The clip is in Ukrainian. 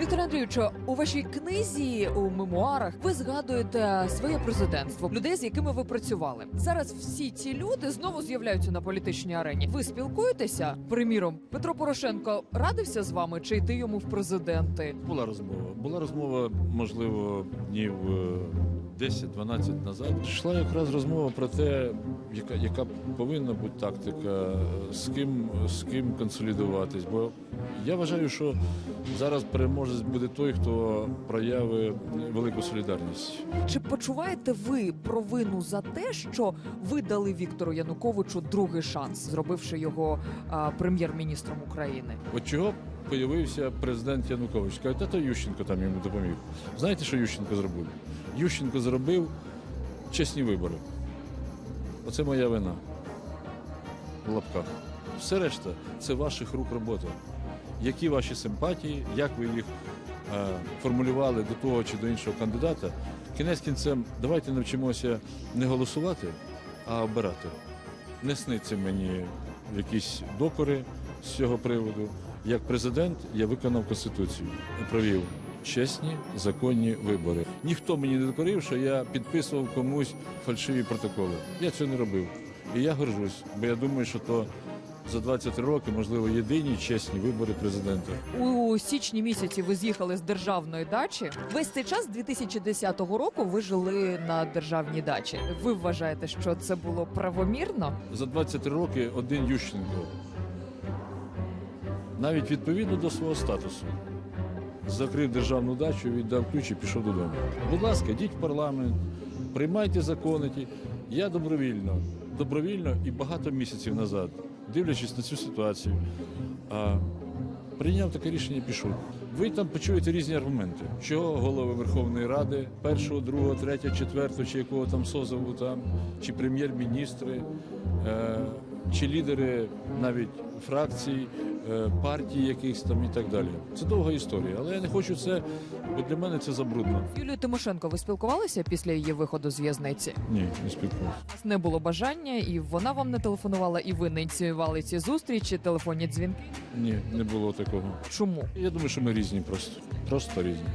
Віктор Андрійовичу, у вашій книзі у мемуарах ви згадуєте своє президентство, людей, з якими ви працювали. Зараз всі ці люди знову з'являються на політичній арені. Ви спілкуєтеся? Приміром, Петро Порошенко радився з вами чи йти йому в президенти? Була розмова. Була розмова, можливо, днів е, 10-12 назад. Йшла якраз розмова про те, яка, яка повинна бути тактика, з ким, з ким консолідуватись. Бо я вважаю, що зараз переможець буде той, хто проявить велику солідарність. Чи почуваєте ви провину за те, що ви дали Віктору Януковичу другий шанс, зробивши його прем'єр-міністром України? От чого появився президент Янукович? Каже, та то Ющенко там йому допоміг. Знаєте, що Ющенко зробив? Ющенко зробив чесні вибори. Оце моя вина. В лапках. Все решта це ваших рук робота. Які ваші симпатії, як ви їх е, формулювали до того чи до іншого кандидата. Кінець кінцем, давайте навчимося не голосувати, а обирати. Не сниться мені якісь докори з цього приводу. Як президент я виконав конституцію провів чесні законні вибори. Ніхто мені не докорив, що я підписував комусь фальшиві протоколи. Я цього не робив. І я горжусь, бо я думаю, що то за 23 роки, можливо, єдині чесні вибори президента. У січні місяці ви з'їхали з державної дачі. Весь цей час 2010 року ви жили на державній дачі. Ви вважаєте, що це було правомірно? За 23 роки один Ющенко, навіть відповідно до свого статусу, закрив державну дачу, віддав ключ і пішов додому. Будь ласка, йдіть в парламент, приймайте закони. Я добровільно, добровільно і багато місяців назад, дивлячись на цю ситуацію, прийняв таке рішення і пішов. Ви там почуєте різні аргументи, чого голови Верховної Ради, першого, другого, третього, четвертого, чи якого там созову там, чи прем'єр-міністри, е, чи лідери навіть фракцій, е, партій якихось там і так далі. Це довга історія, але я не хочу це, бо для мене це забрудно. З Юлією Тимошенко ви спілкувалися після її виходу з в'язниці? Ні, не вас не було бажання, і вона вам не телефонувала, і ви не ініціювали ці зустрічі, телефонні дзвінки. Ні, не було такого. Чому? Я думаю, що ми різні просто. Просто різні.